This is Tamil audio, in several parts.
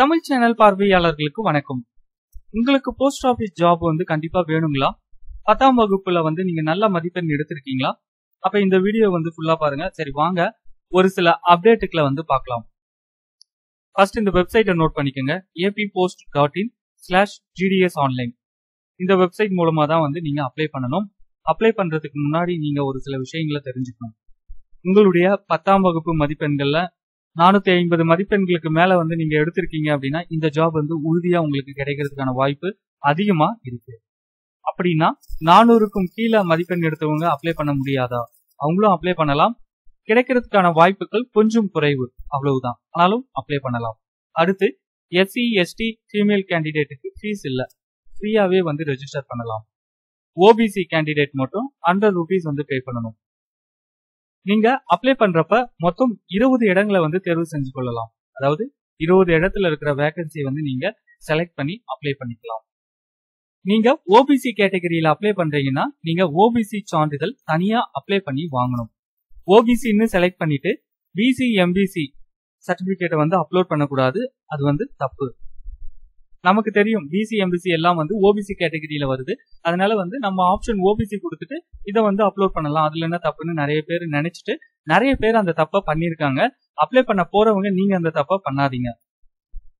தமிழ் சேனல் பார்வையாளர்களுக்கு வணக்கம். உங்களுக்கு போஸ்ட் ஆபீஸ் ஜாப் வந்து கண்டிப்பா வேணுங்களா? பத்தாம் வகுப்புல வந்து நீங்க நல்ல மதிப்பெண் எடுத்திருக்கீங்களா? அப்ப இந்த வீடியோ வந்து ஃபுல்லா பாருங்க. சரி வாங்க. ஒரு சில அப்டேட்டுகளை வந்து பார்க்கலாம். ஃபர்ஸ்ட் இந்த வெப்சைட்டை நோட் பண்ணிக்கோங்க. AP post dot in slash GDS online இந்த வெப்சைட் மூலமா தான் வந்து நீங்க அப்ளை பண்ணணும். அப்ளை பண்றதுக்கு முன்னாடி நீங்க ஒரு சில விஷயங்களை தெரிஞ்சுக்கணும். உங்களுடைய பத்தாம் வகுப்பு மதிப்பெண்கள்ல நானூத்தி ஐம்பது மதிப்பெண்களுக்கு மேல வந்து நீங்க எடுத்திருக்கீங்க அப்படின்னா இந்த ஜாப் வந்து உறுதியா உங்களுக்கு கிடைக்கிறதுக்கான வாய்ப்பு அதிகமா இருக்கு. அப்படின்னா நானூறுக்கும் கீழே மதிப்பெண் எடுத்தவங்க அப்ளை பண்ண முடியாதா? அவங்களும் அப்ளை பண்ணலாம். கிடைக்கிறதுக்கான வாய்ப்புகள் கொஞ்சம் குறைவு அவ்வளவுதான். ஆனாலும் அப்ளை பண்ணலாம். அடுத்து எஸ்சி எஸ்டி ஃபீமேல் கேண்டிடேட்டுக்கு ஃபீஸ் இல்ல. ஃப்ரீயாவே வந்து ரெஜிஸ்டர் பண்ணலாம். ஓபிசி கேண்டிடேட் மட்டும் ஹண்ட்ரட் ருபீஸ் வந்து பே பண்ணணும். நீங்க அப்ளை பண்றப்ப மொத்தம் இருபது இடங்களை வந்து தேர்வு செஞ்சு கொள்ளலாம். அதாவது இருபது இடத்துல இருக்கிற வேகன்சியை வந்து நீங்க செலக்ட் பண்ணி அப்ளை பண்ணிக்கலாம். நீங்க ஓபிசி கேட்டகரியில அப்ளை பண்றீங்கன்னா நீங்க ஓபிசி சான்றிதழ் தனியா அப்ளை பண்ணி வாங்கணும். ஓபிசின்னு செலக்ட் பண்ணிட்டு பிசி எம்பிசி சர்டிபிகேட்டை வந்து அப்லோட் பண்ணக்கூடாது. அது வந்து தப்பு. நமக்கு தெரியும் பிசி எம்பிசி எல்லாம் வந்து ஓபிசி கேட்டகரியில வருது. அதனால வந்து நம்ம ஆப்ஷன் ஓபிசி கொடுத்துட்டு இதை வந்து அப்லோட் பண்ணலாம். அதுல என்ன தப்புன்னு நிறைய பேர் நினைச்சிட்டு நிறைய பேர் அந்த தப்பை பண்ணிருக்காங்க அப்ளை பண்ண போறவங்க நீங்க அந்த தப்பை பண்ணாதீங்க.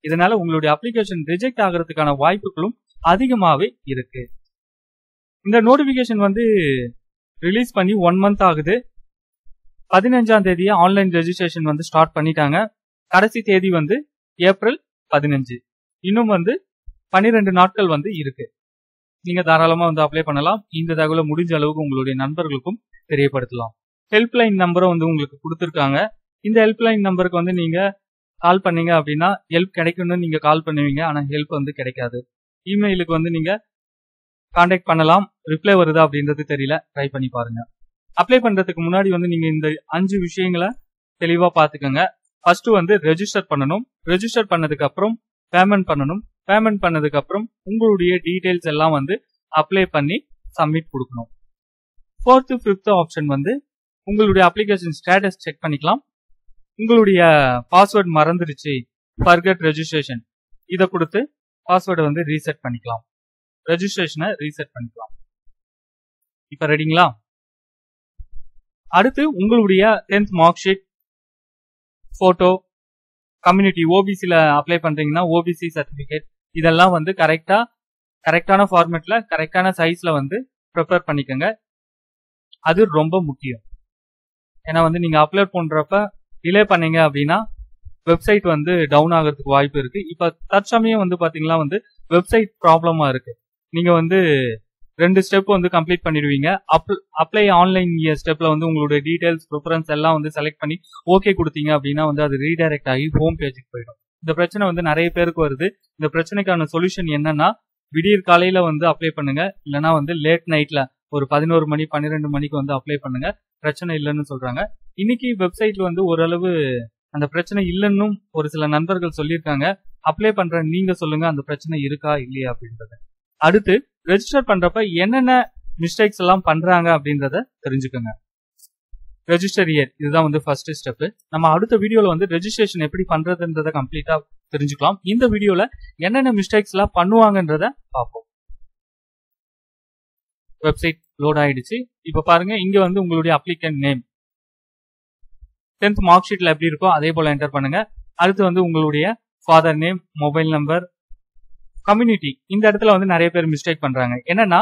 இதனால உங்களுடைய அப்ளிகேஷன் ரிஜெக்ட் ஆகிறதுக்கான வாய்ப்புகளும் அதிகமாகவே இருக்கு. இந்த நோட்டிபிகேஷன் வந்து ரிலீஸ் பண்ணி ஒன் மந்த் ஆகுது. பதினஞ்சாம் தேதியே ஆன்லைன் ரெஜிஸ்ட்ரேஷன் வந்து ஸ்டார்ட் பண்ணிட்டாங்க. கடைசி தேதி வந்து ஏப்ரல் பதினஞ்சு. இன்னும் வந்து பன்னிரெண்டு நாட்கள் வந்து இருக்கு. நீங்க தாராளமா வந்து அப்ளை பண்ணலாம். இந்த தகவலை முடிஞ்ச அளவுக்கு உங்களுடைய நண்பர்களுக்கும் தெரியப்படுத்தலாம். ஹெல்ப்லைன் நம்பரும் வந்து உங்களுக்கு கொடுத்துருக்காங்க. இந்த ஹெல்ப்லைன் நம்பருக்கு வந்து நீங்க கால் பண்ணீங்க அப்படின்னா ஹெல்ப் கிடைக்கும்னு நீங்க கால் பண்ணுவீங்க. ஆனா ஹெல்ப் வந்து கிடைக்காது. இமெயிலுக்கு வந்து நீங்க கான்டாக்ட் பண்ணலாம். ரிப்ளை வருதா அப்படின்றது தெரியல. ட்ரை பண்ணி பாருங்க. அப்ளை பண்றதுக்கு முன்னாடி வந்து நீங்க இந்த அஞ்சு விஷயங்களை தெளிவா பாத்துக்கோங்க ஃபர்ஸ்ட் வந்து ரெஜிஸ்டர் பண்ணணும். ரெஜிஸ்டர் பண்ணதுக்கு அப்புறம் பேமெண்ட் பண்ணணும். பேமெண்ட் பண்ணதுக்கப்புறம் உங்களுடைய டீட்டெயில்ஸ் எல்லாம் வந்து அப்ளை பண்ணி சப்மிட் கொடுக்கணும். ஃபோர்த்து ஃபிஃப்த் ஆப்ஷன் வந்து உங்களுடைய அப்ளிகேஷன் ஸ்டேட்டஸ் செக் பண்ணிக்கலாம். உங்களுடைய பாஸ்வேர்ட் மறந்துடுச்சு ஃபர்கட் ரெஜிஸ்ட்ரேஷன் இதை கொடுத்து பாஸ்வேர்டை வந்து ரீசெட் பண்ணிக்கலாம். ரெஜிஸ்ட்ரேஷனை ரீசெட் பண்ணிக்கலாம். இப்போ ரெடிங்களா அடுத்து உங்களுடைய tenth mark sheet photo community ஓபிசியில் apply பண்ணுறீங்கன்னா ஓபிசி சர்டிஃபிகேட் இதெல்லாம் வந்து கரெக்டாக கரெக்டான ஃபார்மேட்டில் கரெக்டான சைஸில் வந்து ப்ரிப்பேர் பண்ணிக்கோங்க. அது ரொம்ப முக்கியம். ஏன்னா வந்து நீங்கள் அப்லோட் பண்ணுறப்ப டிலே பண்ணீங்க அப்படின்னா வெப்சைட் வந்து டவுன் ஆகிறதுக்கு வாய்ப்பு இருக்குது இப்போ தற்சமயம் வந்து பார்த்தீங்கன்னா வந்து வெப்சைட் ப்ராப்ளமாக இருக்குது நீங்கள் வந்து ரெண்டு ஸ்டெப் வந்து கம்ப்ளீட் பண்ணிடுவீங்க. அப்ளை ஆன்லைன் ஸ்டெப்ல வந்து உங்களுடைய டீடைல்ஸ் ப்ரிஃபரன்ஸ் எல்லாம் வந்து செலக்ட் பண்ணி ஓகே கொடுத்தீங்க அப்படின்னா வந்து அது ரீடைரக்ட் ஆகி ஹோம் பேஜுக்கு போயிடும். இந்த பிரச்சனை வந்து நிறைய பேருக்கு வருது. இந்த பிரச்சனைக்கான சொல்யூஷன் என்னன்னா விடியற் காலையில வந்து அப்ளை பண்ணுங்க. இல்லைன்னா வந்து லேட் நைட்ல ஒரு பதினோரு மணி பன்னிரெண்டு மணிக்கு வந்து அப்ளை பண்ணுங்க. பிரச்சனை இல்லைன்னு சொல்றாங்க. இன்னைக்கு வெப்சைட்ல வந்து ஓரளவு அந்த பிரச்சனை இல்லைன்னு ஒரு சில நண்பர்கள் சொல்லியிருக்காங்க. அப்ளை பண்ற நீங்க சொல்லுங்க அந்த பிரச்சனை இருக்கா இல்லையா அப்படின்றத. அடுத்து ரெஜிஸ்டர் பண்றப்ப என்னென்ன மிஸ்டேக்ஸ் எல்லாம் பண்றாங்க அப்படின்றத தெரிஞ்சுக்கோங்க. ரெஜிஸ்டர் இயர் இதுதான் வந்து ஃபர்ஸ்ட் ஸ்டெப் நம்ம அடுத்த வீடியோல வந்து ரெஜிஸ்ட்ரேஷன் எப்படி பண்றதுன்றத கம்ப்ளீட்டா தெரிஞ்சுக்கலாம். இந்த வீடியோல என்னென்ன மிஸ்டேக்ஸ் எல்லாம் பண்ணுவாங்கன்றத பார்ப்போம். வெப்சைட் லோட் ஆயிடுச்சு. இப்ப பாருங்க இங்க வந்து உங்களுடைய அப்ளிகன் நேம் டென்த் மார்க் ஷீட்ல எப்படி இருக்கோ அதே போல என்டர் பண்ணுங்க. அடுத்து வந்து உங்களுடைய father name mobile number community இந்த இடத்துல வந்து நிறைய பேர் மிஸ்டேக் பண்றாங்க. என்னன்னா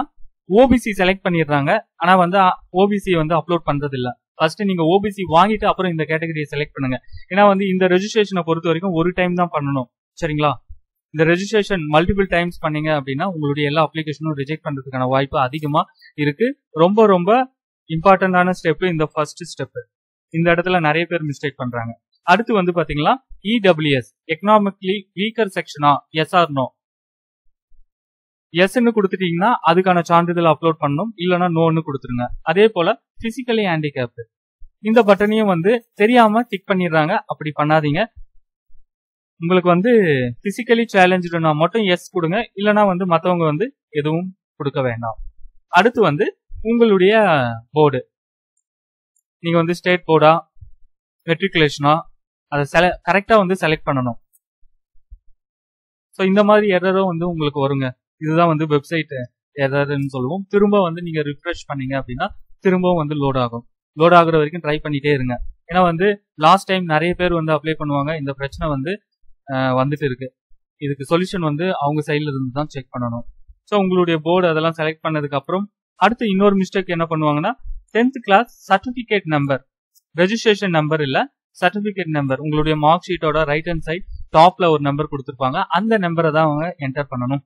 ஓபிசி செலக்ட் பண்ணிடுறாங்க. ஆனா வந்து ஓபிசி வந்து அப்லோட் பண்றது இல்ல ஃபர்ஸ்ட் நீங்க ஓபிசி வாங்கிட்டு அப்புறம் இந்த கேட்டகரியை செலக்ட் பண்ணுங்க. ஏன்னா வந்து இந்த ரெஜிஸ்ட்ரேஷனை பொறுத்த வரைக்கும் ஒரு டைம் தான் பண்ணணும். சரிங்களா? இந்த ரெஜிஸ்ட்ரேஷன் மல்டிபிள் டைம்ஸ் பண்ணீங்க அப்படின்னா உங்களுடைய எல்லா அப்ளிகேஷனும் ரிஜெக்ட் பண்றதுக்கான வாய்ப்பு அதிகமா இருக்கு. ரொம்ப ரொம்ப இம்பார்ட்டன்டான ஸ்டெப் இந்த ஃபர்ஸ்ட் ஸ்டெப் இந்த இடத்துல நிறைய பேர் மிஸ்டேக் பண்றாங்க. அடுத்து வந்து பாத்தீங்கன்னா இடபிள்யூஎஸ் எக்கனாமிக்லி வீக்கர் செக்ஷனா எஸ் ஆர் நோ எஸ்ன்னு கொடுத்துட்டீங்கன்னா அதுக்கான சான்றிதழ் அப்லோட் பண்ணணும். இல்லைன்னா நோன்னு கொடுத்துருங்க. அதே போல பிசிக்கலி ஹேண்டிகேப் இந்த பட்டனையும் வந்து தெரியாம டிக் பண்ணிடுறாங்க. அப்படி பண்ணாதீங்க. உங்களுக்கு வந்து பிசிக்கலி சேலஞ்சுனா மட்டும் எஸ் கொடுங்க. இல்லைன்னா வந்து மற்றவங்க வந்து எதுவும் கொடுக்க வேண்டாம். அடுத்து வந்து உங்களுடைய போர்டு நீங்க வந்து ஸ்டேட் போர்டா மெட்ரிகுலேஷனா அதை செல கரெக்டா வந்து செலக்ட் பண்ணணும். ஸோ இந்த மாதிரி எரரும் வந்து உங்களுக்கு வருங்க. இதுதான் வந்து வெப்சைட் எதாவதுன்னு சொல்லுவோம். திரும்ப வந்து நீங்க ரிஃப்ரெஷ் பண்ணீங்க அப்படின்னா திரும்பவும் வந்து லோட் ஆகும். லோட் ஆகுற வரைக்கும் ட்ரை பண்ணிட்டே இருங்க. ஏன்னா வந்து லாஸ்ட் டைம் நிறைய பேர் வந்து அப்ளை பண்ணுவாங்க. இந்த பிரச்சனை வந்து வந்துட்டு இருக்கு. இதுக்கு சொல்யூஷன் வந்து அவங்க சைட்ல இருந்து தான் செக் பண்ணணும். ஸோ உங்களுடைய போர்டு அதெல்லாம் செலக்ட் பண்ணதுக்கு அப்புறம் அடுத்து இன்னொரு மிஸ்டேக் என்ன பண்ணுவாங்கன்னா tenth class certificate number registration number இல்ல சர்டிபிகேட் நம்பர் உங்களுடைய மார்க் ஷீட்டோட ரைட் ஹேண்ட் சைட் டாப்ல ஒரு நம்பர் கொடுத்துருப்பாங்க. அந்த நம்பரை தான் அவங்க என்டர் பண்ணணும்.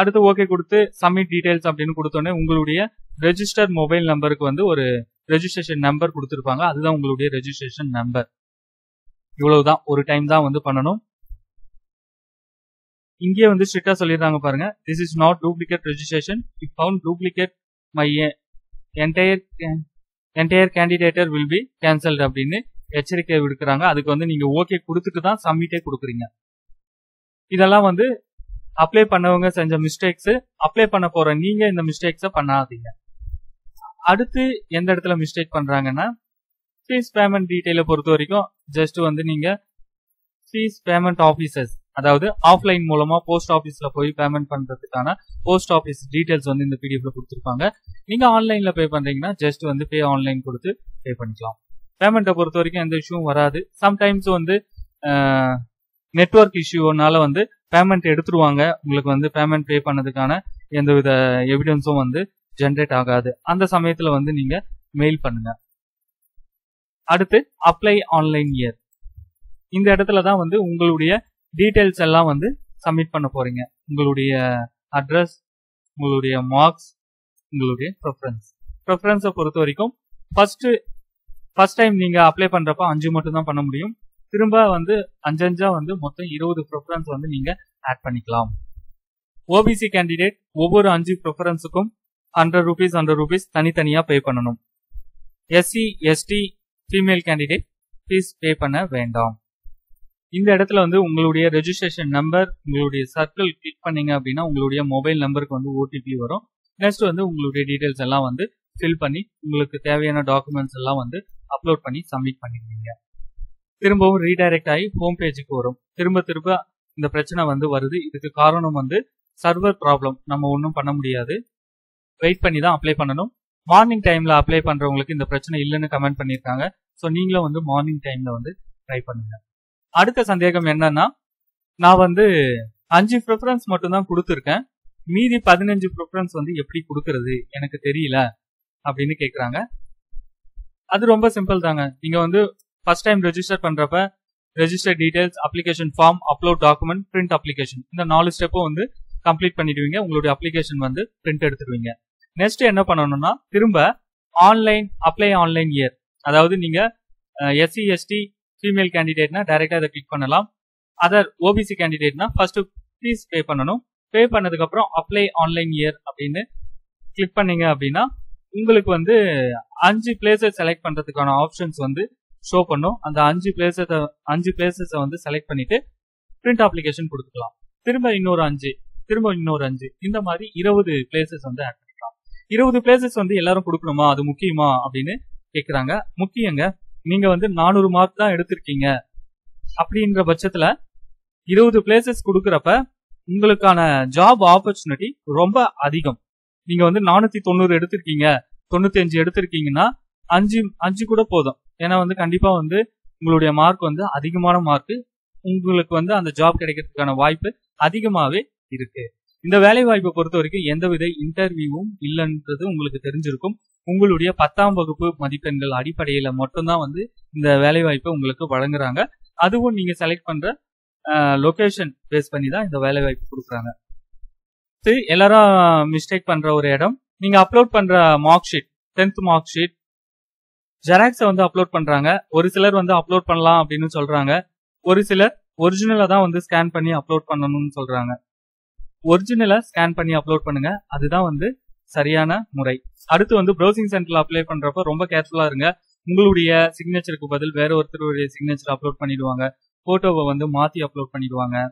அடுத்து ஓகே கொடுத்து சப்மிட் டீடைல்ஸ் அப்படின்னு கொடுத்தோன்னே உங்களுடைய ரெஜிஸ்டர் மொபைல் நம்பருக்கு வந்து ஒரு ரெஜிஸ்ட்ரேஷன் நம்பர் கொடுத்துருப்பாங்க. அதுதான் உங்களுடைய ரெஜிஸ்ட்ரேஷன் நம்பர் இவ்வளவுதான். ஒரு டைம் தான் வந்து பண்ணணும். இங்கே வந்து ஸ்ட்ரிக்டா சொல்லிடுறாங்க பாருங்க. This is not duplicate registration if found duplicate my entire entire candidature will be cancelled அப்படின்னு எச்சரிக்கை விடுக்கிறாங்க. அதுக்கு வந்து நீங்க ஓகே கொடுத்துட்டு தான் சப்மிட்டே கொடுக்குறீங்க. இதெல்லாம் வந்து அப்ளை பண்ணவங்க செஞ்ச மிஸ்டேக்ஸ் அப்ளை பண்ண போற நீங்க இந்த மிஸ்டேக்ஸை பண்ணாதீங்க. அடுத்து எந்த இடத்துல மிஸ்டேக் பண்றாங்கன்னா ஃபீஸ் பேமெண்ட் டீட்டெயிலை பொறுத்த வரைக்கும் ஜஸ்ட் வந்து நீங்க ஃபீஸ் பேமெண்ட் ஆஃபீஸர்ஸ் அதாவது ஆஃப்லைன் மூலமா போஸ்ட் ஆஃபீஸ்ல போய் பேமெண்ட் பண்றதுக்கான போஸ்ட் ஆஃபீஸ் டீடைல்ஸ் வந்து இந்த பிடிஎஃப்ல கொடுத்துருப்பாங்க. நீங்க ஆன்லைன்ல பே பண்றீங்கன்னா ஜஸ்ட் வந்து பே ஆன்லைன் கொடுத்து பே பண்ணிக்கலாம். பேமெண்ட்டை பொறுத்த வரைக்கும் எந்த இஷ்யூவும் வராது. சம்டைம்ஸ் வந்து நெட்ஒர்க் இஷ்யூனால வந்து பேமெண்ட் எடுத்துருவாங்க. உங்களுக்கு வந்து பேமெண்ட் பே பண்ணதுக்கான எந்தவித எவிடன்ஸும் வந்து ஜென்ரேட் ஆகாது. அந்த சமயத்துல வந்து நீங்க மெயில் பண்ணுங்க. அடுத்து அப்ளை ஆன்லைன் இயர் இந்த இடத்துல தான் வந்து உங்களுடைய டீட்டெயில்ஸ் எல்லாம் வந்து சப்மிட் பண்ண போறீங்க. உங்களுடைய அட்ரஸ் உங்களுடைய மார்க்ஸ் உங்களுடைய ப்ரிஃபரன்ஸ் ப்ரிஃபரன்ஸை பொறுத்த வரைக்கும் ஃபர்ஸ்ட் ஃபர்ஸ்ட் டைம் நீங்க அப்ளை பண்றப்ப அஞ்சு மட்டும் தான் பண்ண முடியும். திரும்ப வந்து அஞ்சஞ்சா வந்து மொத்தம் இருபது ப்ரிஃபரன்ஸ் வந்து நீங்க ஆட் பண்ணிக்கலாம். ஓபிசி கேண்டிடேட் ஒவ்வொரு அஞ்சு ப்ரிஃபரன்ஸுக்கும் ஹண்ட்ரட் ருபீஸ் ஹண்ட்ரட் ருபீஸ் தனித்தனியா பே பண்ணணும். SC ST female candidate fees pay பண்ண வேண்டாம். இந்த இடத்துல வந்து உங்களுடைய ரெஜிஸ்ட்ரேஷன் நம்பர் உங்களுடைய சர்க்கிள் கிளிக் பண்ணீங்க அப்படின்னா உங்களுடைய மொபைல் நம்பருக்கு வந்து ஓடிபி வரும். நெக்ஸ்ட் வந்து உங்களுடைய டீடைல்ஸ் எல்லாம் வந்து ஃபில் பண்ணி உங்களுக்கு தேவையான டாக்குமெண்ட்ஸ் எல்லாம் வந்து அப்லோட் பண்ணி சப்மிட் பண்ணிடுவீங்க. திரும்பவும் ரீடைரக்ட் ஆகி ஹோம் பேஜுக்கு வரும். திரும்ப திரும்ப இந்த பிரச்சனை வந்து வருது. இதுக்கு காரணம் வந்து சர்வர் ப்ராப்ளம் நம்ம ஒன்றும் பண்ண முடியாது. வெயிட் பண்ணி தான் அப்ளை பண்ணணும் மார்னிங் டைம்ல அப்ளை பண்றவங்களுக்கு இந்த பிரச்சனை இல்லைன்னு கமெண்ட் பண்ணியிருக்காங்க. ஸோ நீங்களும் வந்து மார்னிங் டைம்ல வந்து ட்ரை பண்ணுங்க. அடுத்த சந்தேகம் என்னன்னா நான் வந்து அஞ்சு ப்ரிஃபரன்ஸ் மட்டும்தான் கொடுத்துருக்கேன். மீதி பதினஞ்சு ப்ரிஃபரன்ஸ் வந்து எப்படி கொடுக்கறது? எனக்கு தெரியல அப்படின்னு கேட்குறாங்க அது ரொம்ப சிம்பிள் தாங்க. நீங்கள் வந்து ஃபர்ஸ்ட் டைம் ரெஜிஸ்டர் பண்றப்ப register details application form upload document print application இந்த நாலு ஸ்டெப்பும் வந்து கம்ப்ளீட் பண்ணிடுவீங்க. உங்களுடைய அப்ளிகேஷன் வந்து பிரிண்ட் எடுத்துடுவீங்க. நெக்ஸ்ட் என்ன பண்ணணும்னா திரும்ப ஆன்லைன் அப்ளை ஆன்லைன் இயர் அதாவது நீங்க எஸ்சி எஸ்டி ஃபீமேல் கேண்டிடேட்னா டைரக்டா அதை கிளிக் பண்ணலாம் அதர் ஓபிசி கேண்டிடேட்னா ஃபர்ஸ்ட் ஃபீஸ் பே பண்ணணும். பே பண்ணதுக்கு அப்புறம் அப்ளை ஆன்லைன் இயர் அப்படின்னு கிளிக் பண்ணீங்க அப்படின்னா உங்களுக்கு வந்து அஞ்சு பிளேசஸ் செலக்ட் பண்றதுக்கான ஆப்ஷன்ஸ் வந்து ஷோ பண்ணும். அந்த அஞ்சு பிளேசஸ் அஞ்சு பிளேசஸை வந்து செலக்ட் பண்ணிட்டு பிரிண்ட் அப்ளிகேஷன் கொடுத்துக்கலாம். திரும்ப இன்னொரு அஞ்சு திரும்ப இன்னொரு அஞ்சு. இந்த மாதிரி இருபது பிளேசஸ் வந்து ஆட் பண்ணிக்கலாம். இருபது பிளேசஸ் வந்து எல்லாரும் கொடுக்கணுமா? அது முக்கியமா? அப்படின்னு கேக்குறாங்க. முக்கியங்க நீங்க வந்து நானூறு மார்க் தான் எடுத்திருக்கீங்க. அப்படின்ற பட்சத்துல இருபது பிளேசஸ் கொடுக்கறப்ப உங்களுக்கான ஜாப் ஆப்பர்ச்சுனிட்டி ரொம்ப அதிகம். நீங்க வந்து நானூத்தி தொண்ணூறு எடுத்திருக்கீங்க. தொண்ணூத்தி அஞ்சு எடுத்திருக்கீங்கன்னா அஞ்சு அஞ்சு கூட போதும். ஏன்னா வந்து கண்டிப்பா வந்து உங்களுடைய மார்க் வந்து அதிகமான மார்க் உங்களுக்கு வந்து அந்த ஜாப் கிடைக்கிறதுக்கான வாய்ப்பு அதிகமாவே இருக்கு. இந்த வேலை வாய்ப்பை பொறுத்த வரைக்கும் எந்தவித இன்டர்வியூவும் இல்லைன்றது உங்களுக்கு தெரிஞ்சிருக்கும். உங்களுடைய பத்தாம் வகுப்பு மதிப்பெண்கள் அடிப்படையில மட்டும்தான் வந்து இந்த வேலை வாய்ப்பை உங்களுக்கு வழங்குறாங்க. அதுவும் நீங்க செலக்ட் பண்ற லொகேஷன் பேஸ் பண்ணி தான் இந்த வேலை வாய்ப்பு கொடுக்குறாங்க எல்லாரும் மிஸ்டேக் பண்ற ஒரு இடம். நீங்க அப்லோட் பண்ற mark sheet tenth mark sheet ஜெராக்ஸை வந்து அப்லோட் பண்றாங்க. ஒரு சிலர் வந்து அப்லோட் பண்ணலாம் அப்படின்னு சொல்றாங்க. ஒரு சிலர் ஒரிஜினலை தான் வந்து ஸ்கேன் பண்ணி அப்லோட் பண்ணணும்னு சொல்றாங்க. ஒரிஜினலை ஸ்கேன் பண்ணி அப்லோட் பண்ணுங்க. அதுதான் வந்து சரியான முறை. அடுத்து வந்து ப்ரௌசிங் சென்டர்ல அப்ளை பண்றப்ப ரொம்ப கேர்ஃபுல்லா இருங்க. உங்களுடைய சிக்னேச்சருக்கு பதில் வேற ஒருத்தருடைய சிக்னேச்சர் அப்லோட் பண்ணிடுவாங்க. போட்டோவை வந்து மாத்தி அப்லோட் பண்ணிடுவாங்க.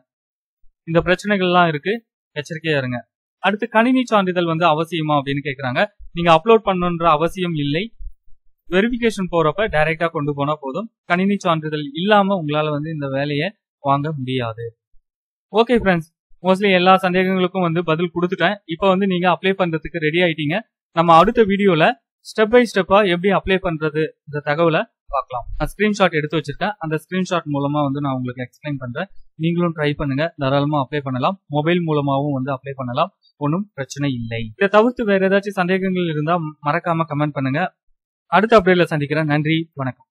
இந்த பிரச்சனைகள்லாம் இருக்கு. எச்சரிக்கையா இருங்க. அடுத்து கணினி சான்றிதழ் வந்து அவசியமா அப்படின்னு கேக்குறாங்க. நீங்க அப்லோட் பண்ணணுன்ற அவசியம் இல்லை. வெரிஃபிகேஷன் போறப்ப டைரக்டா கொண்டு போனா போதும். கணினி சான்றிதழ் இல்லாம உங்களால வந்து இந்த வேலையை வாங்க முடியாது. ஓகே ஃப்ரெண்ட்ஸ் மோஸ்ட்லி எல்லா சந்தேகங்களுக்கும் வந்து பதில் கொடுத்துட்டேன். இப்போ வந்து நீங்க அப்ளை பண்றதுக்கு ரெடி ஆயிட்டீங்க. நம்ம அடுத்த வீடியோல ஸ்டெப் பை ஸ்டெப்பா எப்படி அப்ளை பண்றது இந்த தகவலை பார்க்கலாம். நான் ஸ்கிரீன்ஷாட் எடுத்து வச்சிருக்கேன். அந்த ஸ்கிரீன்ஷாட் மூலமா வந்து நான் உங்களுக்கு எக்ஸ்பிளைன் பண்றேன். நீங்களும் ட்ரை பண்ணுங்க. தாராளமா அப்ளை பண்ணலாம். மொபைல் மூலமாவும் வந்து அப்ளை பண்ணலாம். ஒன்றும் பிரச்சனை இல்லை. இதை தவிர்த்து வேற ஏதாச்சும் சந்தேகங்கள் இருந்தா மறக்காம கமெண்ட் பண்ணுங்க. அடுத்த அப்டேட்ல சந்திக்கிறேன். நன்றி. வணக்கம்.